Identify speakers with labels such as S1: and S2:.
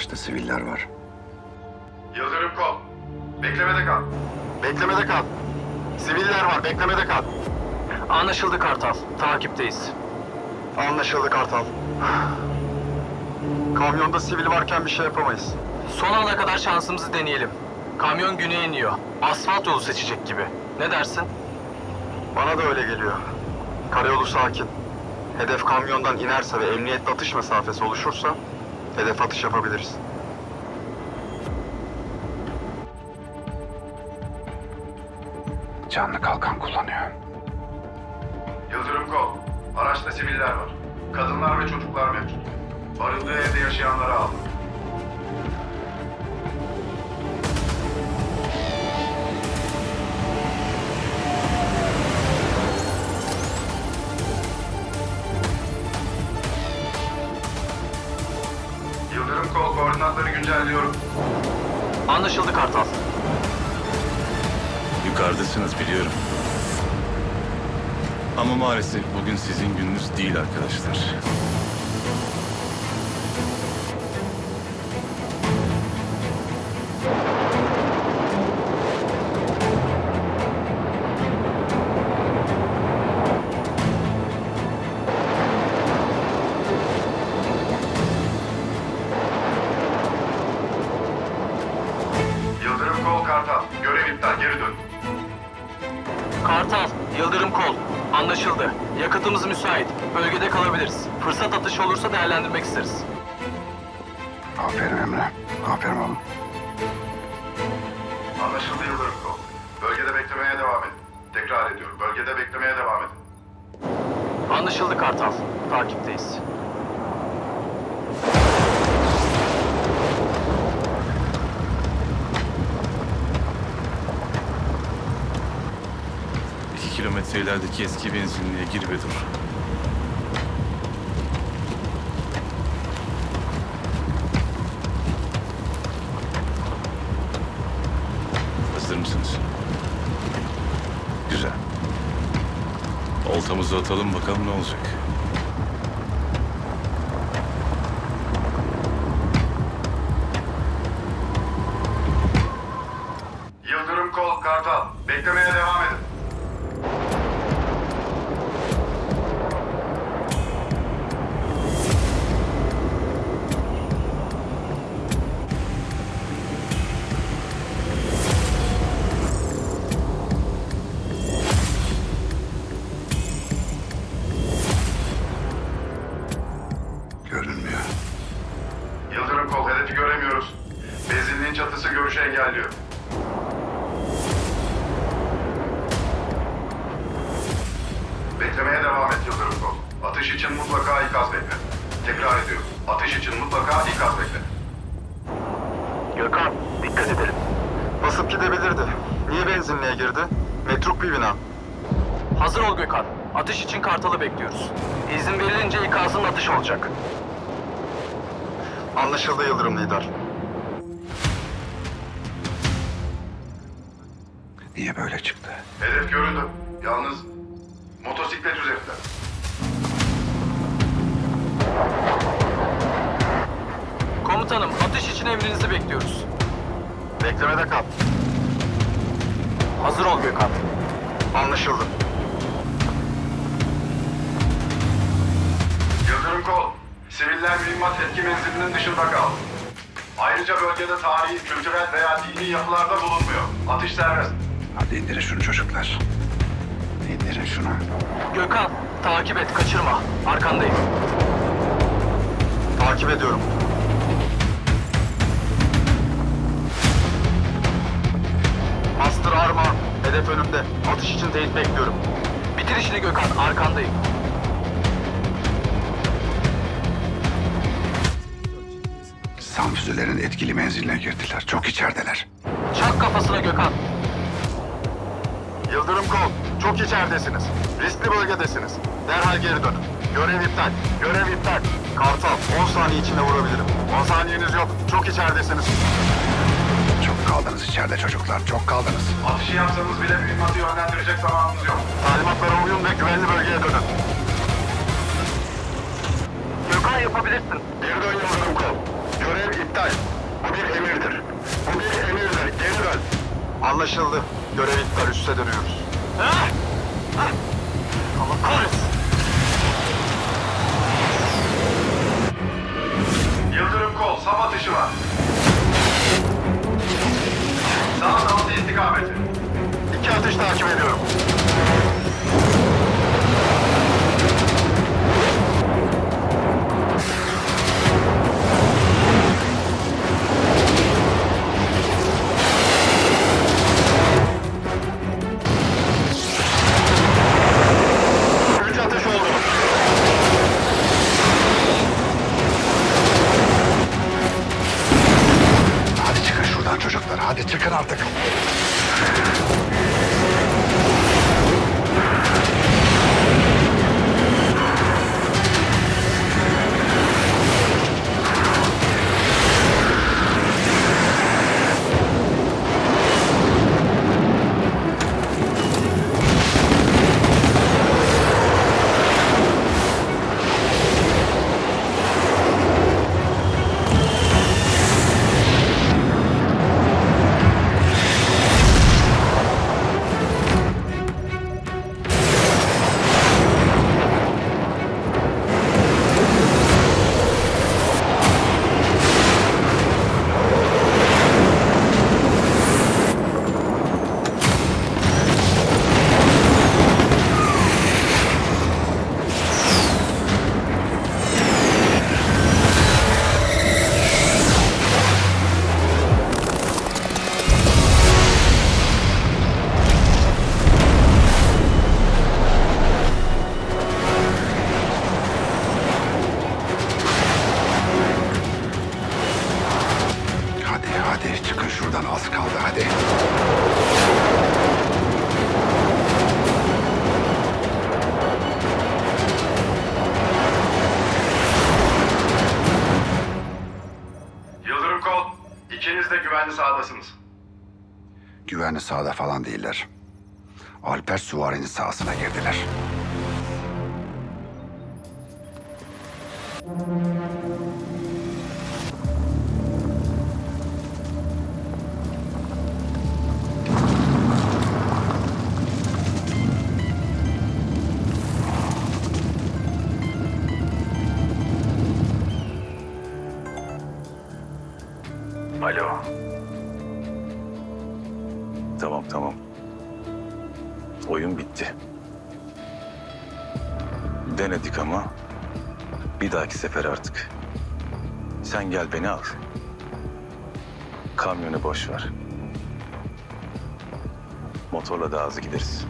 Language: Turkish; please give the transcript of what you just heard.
S1: Araçta siviller var.
S2: Yıldırım kol. Beklemede kal. Beklemede kal. Siviller var, beklemede kal.
S3: Anlaşıldı Kartal. Takipteyiz.
S2: Anlaşıldı Kartal. Kamyonda sivil varken bir şey yapamayız.
S3: Son ana kadar şansımızı deneyelim. Kamyon güneye iniyor. Asfalt yolu seçecek gibi. Ne dersin?
S2: Bana da öyle geliyor. Karayolu sakin. Hedef kamyondan inerse ve emniyetle atış mesafesi oluşursa hedef atış yapabiliriz.
S1: Canlı kalkan kullanıyor.
S2: Yıldırım kol. Araçta siviller var. Kadınlar ve çocuklar mevcut. Barındığı evde yaşayanları aldı.
S3: Anlaşıldı Kartal.
S4: Yukarıdasınız biliyorum. Ama maalesef bugün sizin gününüz değil arkadaşlar.
S2: Geri dön.
S3: Kartal, Yıldırım Kol. Anlaşıldı. Yakıtımız müsait. Bölgede kalabiliriz. Fırsat atışı olursa değerlendirmek isteriz.
S1: Aferin Emre. Aferin oğlum.
S2: Anlaşıldı Yıldırım Kol. Bölgede beklemeye devam edin. Tekrar ediyorum. Bölgede beklemeye devam edin.
S3: Anlaşıldı Kartal. Takipteyiz.
S4: Kilometre eski benzinliğe gir ve dur. Hazır mısınız? Güzel. Oltamızı atalım bakalım ne olacak.
S2: Yıldırım Kol hedefi göremiyoruz. Benzinliğin çatısı görüşü engelliyor. Beklemeye devam et Yıldırım Kol. Atış için mutlaka ikaz bekle. Tekrar ediyorum. Atış için mutlaka ikaz bekle.
S3: Gökhan, dikkat edelim.
S2: Basıp gidebilirdi. Niye benzinliğe girdi? Metruk bir bina.
S3: Hazır ol Gökhan. Atış için Kartal'ı bekliyoruz. İzin verilince ikazın atışı olacak.
S2: Anlaşıldı Yıldırım Lider.
S1: Niye böyle çıktı?
S2: Hedef göründü. Yalnız motosiklet üzerinde.
S3: Komutanım, atış için emrinizi bekliyoruz.
S2: Beklemede kal.
S3: Hazır ol Gökhan.
S2: Anlaşıldı. Yıldırım Kol, siviller mühimmat etki menzilinin dışında kaldı. Ayrıca bölgede tarihi, kültürel veya dini yapılarda bulunmuyor. Atış serbest.
S1: Hadi indirin şunu çocuklar. İndirin şunu.
S3: Gökhan, takip et, kaçırma. Arkandayım.
S2: Takip ediyorum. Master Arma, hedef önümde. Atış için teyit bekliyorum.
S3: Bitir işini Gökhan, arkandayım.
S1: Sam füzelerin etkili menziline girdiler. Çok içerideler.
S3: Çak kafasına Gökhan.
S2: Yıldırım Kol, çok içeridesiniz. Riskli bölgedesiniz. Derhal geri dönün. Görev iptal. Görev iptal. Kartal, 10 saniye içinde vurabilirim. 10 saniyeniz yok. Çok içeridesiniz.
S1: Çok kaldınız içeride çocuklar. Çok kaldınız.
S2: Atışı yapsanız bile mühimmatı yönlendirecek zamanınız yok. Talimatlara uyun ve güvenli bölgeye dönün.
S3: Gökhan yapabilirsin.
S2: Geri dön Yıldırım iptal. Bu bir emirdir. Bu bir emirdir. Geri dön. Anlaşıldı. Görev iptal. Üste dönüyoruz.
S3: Ah! Ah! Allah kahretsin.
S1: Hadi çıkın artık.
S2: Güvenli sahadasınız.
S1: Güvenli sahada falan değiller. Alper Süvari'nin sahasına girdiler.
S4: Alo. Bitti. Denedik ama bir dahaki sefer artık. Sen gel beni al. Kamyonu boş ver. Motorla daha hızlı gideriz.